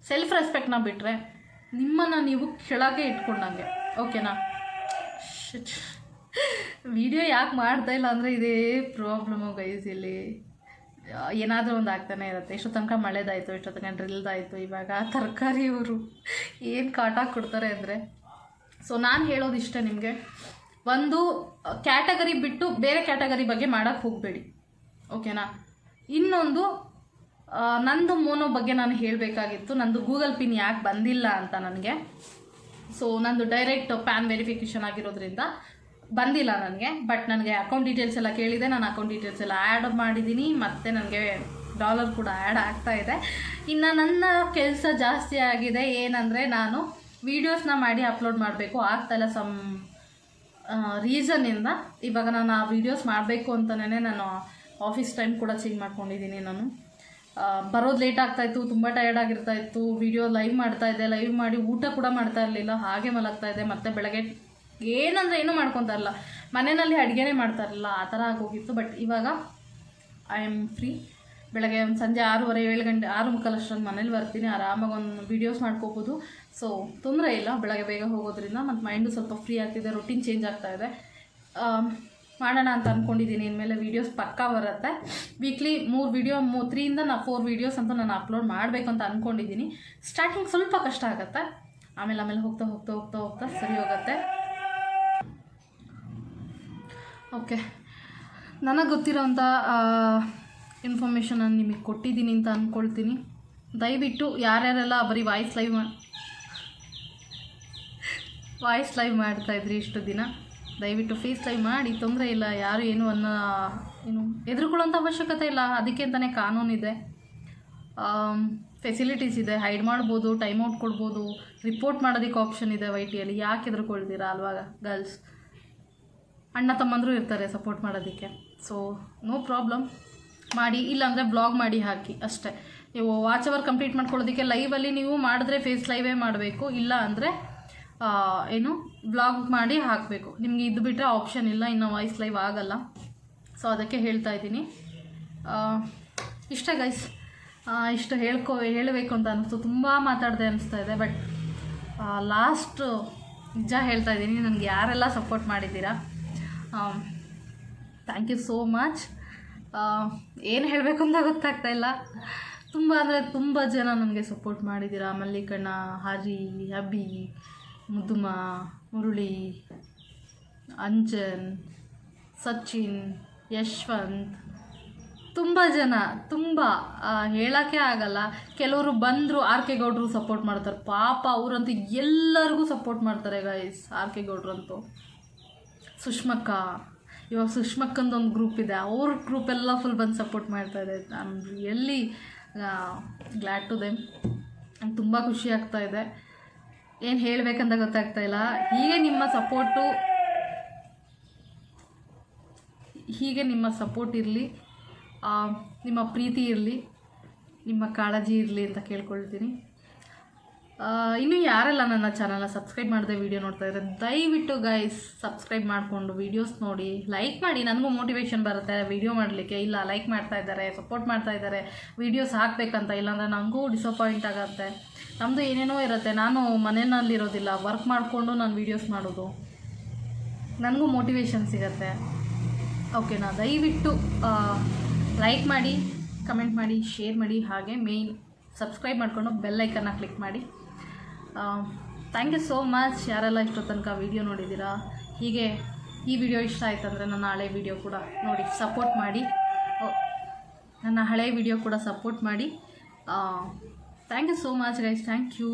Speaker 1: ಸೆಲ್ಫ್ ರೆಸ್ಪೆಕ್ಟ್ನ ಬಿಟ್ಟರೆ ನಿಮ್ಮನ್ನು ನೀವು ಕೆಳಗೆ ಇಟ್ಕೊಂಡಂಗೆ. ಓಕೆನಾ ವಿಡಿಯೋ ಯಾಕೆ ಮಾಡ್ತಾ ಇಲ್ಲ ಅಂದರೆ ಇದೇ ಪ್ರಾಬ್ಲಮ್ಮು ಗೈಸ್ ಇಲ್ಲಿ. ಏನಾದರೂ ಒಂದು ಆಗ್ತಾನೆ ಇರುತ್ತೆ. ಇಷ್ಟು ತನಕ ಮಳೆದಾಯಿತು ಇಷ್ಟು ತನಕ ಡ್ರಿಲ್ದಾಯಿತು ಇವಾಗ ತರಕಾರಿ ಇವರು ಏನು ಕಾಟ ಕೊಡ್ತಾರೆ ಅಂದರೆ. ಸೊ ನಾನು ಹೇಳೋದು ಇಷ್ಟೇ ನಿಮಗೆ. ಒಂದು ಕ್ಯಾಟಗರಿ ಬಿಟ್ಟು ಬೇರೆ ಕ್ಯಾಟಗರಿ ಬಗ್ಗೆ ಮಾಡೋಕ್ಕೆ ಹೋಗಬೇಡಿ. ಓಕೆನಾ ಇನ್ನೊಂದು ನಂದು ಮೋನೋ ಬಗ್ಗೆ ನಾನು ಹೇಳಬೇಕಾಗಿತ್ತು. ನಂದು ಗೂಗಲ್ ಪಿನ್ ಯಾಕೆ ಬಂದಿಲ್ಲ ಅಂತ ನನಗೆ. ಸೊ ನಂದು ಡೈರೆಕ್ಟ್ ಪ್ಯಾನ್ ವೆರಿಫಿಕೇಷನ್ ಆಗಿರೋದ್ರಿಂದ ಬಂದಿಲ್ಲ ನನಗೆ. ಬಟ್ ನನಗೆ ಅಕೌಂಟ್ ಡೀಟೇಲ್ಸ್ ಎಲ್ಲ ಕೇಳಿದೆ. ನಾನು ಅಕೌಂಟ್ ಡೀಟೇಲ್ಸ್ ಎಲ್ಲ ಆ್ಯಡ್ ಮಾಡಿದ್ದೀನಿ ಮತ್ತು ನನಗೆ ಡಾಲರ್ ಕೂಡ ಆ್ಯಡ್ ಆಗ್ತಾ ಇದೆ. ಇನ್ನು ನನ್ನ ಕೆಲಸ ಜಾಸ್ತಿ ಆಗಿದೆ. ಏನಂದರೆ ನಾನು ವೀಡಿಯೋಸ್ನ ಮಾಡಿ ಅಪ್ಲೋಡ್ ಮಾಡಬೇಕು. ಆಗ್ತಾಯಿಲ್ಲ ಸಮ್ ರೀಸನ್ನಿಂದ ಇವಾಗ ನಾನು ಆ ವೀಡಿಯೋಸ್ ಮಾಡಬೇಕು ಅಂತಲೇ ನಾನು ಆಫೀಸ್ ಟೈಮ್ ಕೂಡ ಚೇಂಜ್ ಮಾಡ್ಕೊಂಡಿದ್ದೀನಿ ನಾನು. ಬರೋದು ಲೇಟ್ ಆಗ್ತಾಯಿತ್ತು ತುಂಬ ಟಯರ್ಡ್ ಆಗಿರ್ತಾ ಇತ್ತು ವಿಡಿಯೋ ಲೈವ್ ಮಾಡ್ತಾ ಇದ್ದೆ ಲೈವ್ ಮಾಡಿ ಊಟ ಕೂಡ ಮಾಡ್ತಾ ಇರಲಿಲ್ಲ ಹಾಗೆ ಮಲಗ್ತಾ ಇದ್ದೆ ಮತ್ತೆ ಬೆಳಗ್ಗೆ ಏನಂದರೆ ಏನೂ ಮಾಡ್ಕೊತಾ ಇರಲ್ಲ ಮನೆಯಲ್ಲಿ ಅಡುಗೆನೇ ಮಾಡ್ತಾ ಇರಲಿಲ್ಲ ಆ ಥರ ಆಗೋಗಿತ್ತು ಬಟ್ ಇವಾಗ ಐ ಆಮ್ ಫ್ರೀ ಬೆಳಗ್ಗೆ ಒಂದು ಸಂಜೆ ಆರೂವರೆ ಏಳು ಗಂಟೆ ಆರು ಮುಕ್ಕಾಲಷ್ಟೊಂದು ಮನೇಲಿ ಬರ್ತೀನಿ ಆರಾಮಾಗಿ ಒಂದು ವೀಡಿಯೋಸ್ ಮಾಡ್ಕೋಬೋದು. ಸೊ ತೊಂದರೆ ಇಲ್ಲ ಬೆಳಗ್ಗೆ ಬೇಗ ಹೋಗೋದ್ರಿಂದ ಮತ್ತು ಮೈಂಡು ಸ್ವಲ್ಪ ಫ್ರೀ ಆಗ್ತಿದೆ ರೊಟೀನ್ ಚೇಂಜ್ ಆಗ್ತಾ ಇದೆ. ಆಮ್, ಮಾಡೋಣ ಅಂತ ಅಂದ್ಕೊಂಡಿದ್ದೀನಿ ಇನ್ಮೇಲೆ ವೀಡಿಯೋಸ್ ಪಕ್ಕಾ ಬರುತ್ತೆ. ವೀಕ್ಲಿ ಮೂರು ವೀಡಿಯೋ ಮೂ ತ್ರೀಯಿಂದ ನಾ ಫೋರ್ ವೀಡಿಯೋಸ್ ಅಂತ ನಾನು ಅಪ್ಲೋಡ್ ಮಾಡಬೇಕು ಅಂತ ಅಂದ್ಕೊಂಡಿದ್ದೀನಿ ಸ್ಟಾರ್ಟಿಂಗ್ ಸ್ವಲ್ಪ ಕಷ್ಟ ಆಗುತ್ತೆ. ಆಮೇಲೆ ಆಮೇಲೆ ಹೋಗ್ತಾ ಹೋಗ್ತಾ ಹೋಗ್ತಾ ಹೋಗ್ತಾ ಸರಿ ಹೋಗುತ್ತೆ. ಓಕೆ ನನಗೆ ಗೊತ್ತಿರೋಂಥ ಇನ್ಫಾರ್ಮೇಷನ್ ನಾನು ನಿಮಗೆ ಕೊಟ್ಟಿದ್ದೀನಿ ಅಂತ ಅಂದ್ಕೊಳ್ತೀನಿ ದಯವಿಟ್ಟು ಯಾರ್ಯಾರೆಲ್ಲ ಬರೀ ವಾಯ್ಸ್ ಲೈವ್ ಮಾ ವಾಯ್ಸ್ ಲೈವ್ ಮಾಡ್ತಾಯಿದ್ರಿ ಇಷ್ಟು ದಿನ? ದಯವಿಟ್ಟು ಫೇಸ್ ಲೈವ್ ಮಾಡಿ, ತೊಂದರೆ ಇಲ್ಲ, ಯಾರು ಏನು ಅನ್ನೋ, ಏನು ಎದುರುಕೊಳ್ಳೋಂಥ ಅವಶ್ಯಕತೆ ಇಲ್ಲ. ಅದಕ್ಕೆ ಅಂತಲೇ ಕಾನೂನಿದೆ ಫೆಸಿಲಿಟೀಸ್ ಇದೆ. ಹೈಡ್ ಮಾಡ್ಬೋದು ಟೈಮ್ ಔಟ್ ಕೊಡ್ಬೋದು. ರಿಪೋರ್ಟ್ ಮಾಡೋದಕ್ಕೆ ಆಪ್ಷನ್ ಇದೆ ವೈ ಟಿಯಲ್ಲಿ ಯಾಕೆ ಎದುರುಕೊಳ್ತೀರಾ ಅಲ್ವಾ ಗರ್ಲ್ಸ್ ಅಣ್ಣ, ತಮ್ಮಂದರು ಇರ್ತಾರೆ ಸಪೋರ್ಟ್ ಮಾಡೋದಕ್ಕೆ. ಸೊ ನೋ ಪ್ರಾಬ್ಲಮ್ ಮಾಡಿ, ಇಲ್ಲಾಂದರೆ ಬ್ಲಾಗ್ ಮಾಡಿ ಹಾಕಿ ಅಷ್ಟೇ. ನೀವು ವಾಚ್ ಅವರ್ ಕಂಪ್ಲೀಟ್ ಮಾಡ್ಕೊಳ್ಳೋದಕ್ಕೆ ಲೈವಲ್ಲಿ ನೀವು ಮಾಡಿದ್ರೆ ಫೇಸ್ ಲೈವೇ ಮಾಡಬೇಕು. ಇಲ್ಲ ಅಂದರೆ ಏನು ಬ್ಲಾಗ್ ಮಾಡಿ ಹಾಕಬೇಕು. ನಿಮಗೆ ಇದು ಬಿಟ್ಟರೆ ಆಪ್ಷನ್ ಇಲ್ಲ, ಇನ್ನು ವಾಯ್ಸ್ ಲೈವ್ ಆಗಲ್ಲ. ಸೊ ಅದಕ್ಕೆ ಹೇಳ್ತಾ ಇದ್ದೀನಿ. ಇಷ್ಟ ಗೈಸ್ ಇಷ್ಟು ಹೇಳ್ಕೊ, ಹೇಳಬೇಕು ಅಂತ ಅನಿಸ್ತು. ತುಂಬ ಮಾತಾಡಿದೆ ಅನಿಸ್ತಾ ಇದೆ ಬಟ್ ಲಾಸ್ಟು ನಿಜ ಹೇಳ್ತಾ ಇದ್ದೀನಿ. ನನಗೆ ಯಾರೆಲ್ಲ ಸಪೋರ್ಟ್ ಮಾಡಿದ್ದೀರಾ? ಥ್ಯಾಂಕ್ ಯು ಸೋ ಮಚ್ ಏನು ಹೇಳಬೇಕು ಅಂತ ಗೊತ್ತಾಗ್ತಾ ಇಲ್ಲ. ತುಂಬ ಅಂದರೆ ತುಂಬ ಜನ ನನಗೆ ಸಪೋರ್ಟ್ ಮಾಡಿದ್ದೀರಾ. ಮಲ್ಲಿಕಣ್ಣ, ಹರಿ ಅಬಿ ಮುದುಮ ಮುರಳಿ, ಅಂಜನ್, ಸಚಿನ್, ಯಶ್ವಂತ್. ತುಂಬ ಜನ, ತುಂಬ ಹೇಳೋಕ್ಕೆ ಆಗಲ್ಲ. ಕೆಲವರು ಬಂದರು ಆರ್ ಕೆ ಗೌಡ್ರು ಸಪೋರ್ಟ್ ಮಾಡ್ತಾರೆ. ಪಾಪ ಅವರಂತೂ ಎಲ್ಲರಿಗೂ ಸಪೋರ್ಟ್ ಮಾಡ್ತಾರೆ ಗೈಸ್ ಆರ್ ಕೆ ಗೌಡ್ರಂತೂ. ಸುಷ್ಮಕ್ಕ, ಇವಾಗ ಸುಷ್ಮಕ್ಕಂದು ಒಂದು ಗ್ರೂಪ್ ಇದೆ. ಅವ್ರ ಗ್ರೂಪ್ ಎಲ್ಲ ಫುಲ್ ಬಂದು ಸಪೋರ್ಟ್ ಮಾಡ್ತಾ ಇದೆ. ನಾನು ಎಲ್ಲಿ ಗ್ಲ್ಯಾಡ್ ಟು ದೆಮ್ ನಂಗೆ ತುಂಬ ಖುಷಿ ಆಗ್ತಾ ಇದೆ. ಏನು ಹೇಳಬೇಕಂತ ಗೊತ್ತಾಗ್ತಾ ಇಲ್ಲ. ಹೀಗೆ ನಿಮ್ಮ ಸಪೋರ್ಟು ಹೀಗೆ ನಿಮ್ಮ ಸಪೋರ್ಟ್ ಇರಲಿ ನಿಮ್ಮ ಪ್ರೀತಿ ಇರಲಿ, ನಿಮ್ಮ ಕಾಳಜಿ ಇರಲಿ ಅಂತ ಕೇಳ್ಕೊಳ್ತೀನಿ. ಇನ್ನು ಯಾರೆಲ್ಲ ನನ್ನ ಚಾನಲ್ನ ಸಬ್ಸ್ಕ್ರೈಬ್ ಮಾಡದೆ ವೀಡಿಯೋ ನೋಡ್ತಾ ಇದ್ದಾರೆ ದಯವಿಟ್ಟು ಗೈಸ್ ಸಬ್ಸ್ಕ್ರೈಬ್ ಮಾಡಿಕೊಂಡು ವೀಡಿಯೋಸ್ ನೋಡಿ ಲೈಕ್ ಮಾಡಿ. ನನಗೂ ಮೋಟಿವೇಶನ್ ಬರುತ್ತೆ ವೀಡಿಯೋ ಮಾಡಲಿಕ್ಕೆ. ಇಲ್ಲ ಲೈಕ್ ಮಾಡ್ತಾ ಇದ್ದಾರೆ ಸಪೋರ್ಟ್ ಮಾಡ್ತಾ ಇದ್ದಾರೆ ವೀಡಿಯೋಸ್ ಹಾಕ್ಬೇಕಂತ. ಇಲ್ಲಾಂದರೆ ನನಗೂ ಡಿಸಪಾಯಿಂಟ್ ಆಗುತ್ತೆ. ನಮ್ಮದು ಏನೇನೋ ಇರುತ್ತೆ. ನಾನು ಮನೆಯಲ್ಲಿರೋದಿಲ್ಲ. ವರ್ಕ್ ಮಾಡಿಕೊಂಡು ನಾನು ವೀಡಿಯೋಸ್ ಮಾಡೋದು. ನನಗೂ ಮೋಟಿವೇಶನ್ ಸಿಗತ್ತೆ. ಓಕೆನಾ ದಯವಿಟ್ಟು ಲೈಕ್ ಮಾಡಿ ಕಮೆಂಟ್ ಮಾಡಿ ಶೇರ್ ಮಾಡಿ. ಹಾಗೆ ಮೇಯ್ನ್ ಸಬ್ಸ್ಕ್ರೈಬ್ ಮಾಡಿಕೊಂಡು ಬೆಲ್ ಐಕನ್ನ ಕ್ಲಿಕ್ ಮಾಡಿ. ಥ್ಯಾಂಕ್ ಯು ಸೋ ಮಚ್ ಯಾರೆಲ್ಲ ಇಷ್ಟೋ ತನಕ ವೀಡಿಯೋ ನೋಡಿದ್ದೀರಾ? ಹೀಗೆ ಈ ವಿಡಿಯೋ ಇಷ್ಟ ಆಯ್ತಂದರೆ ನನ್ನ ಹಳೆ ವಿಡಿಯೋ ಕೂಡ ನೋಡಿ ಸಪೋರ್ಟ್ ಮಾಡಿ. ನನ್ನ ಹಳೆ ವಿಡಿಯೋ ಕೂಡ ಸಪೋರ್ಟ್ ಮಾಡಿ. Thank you so much guys thank you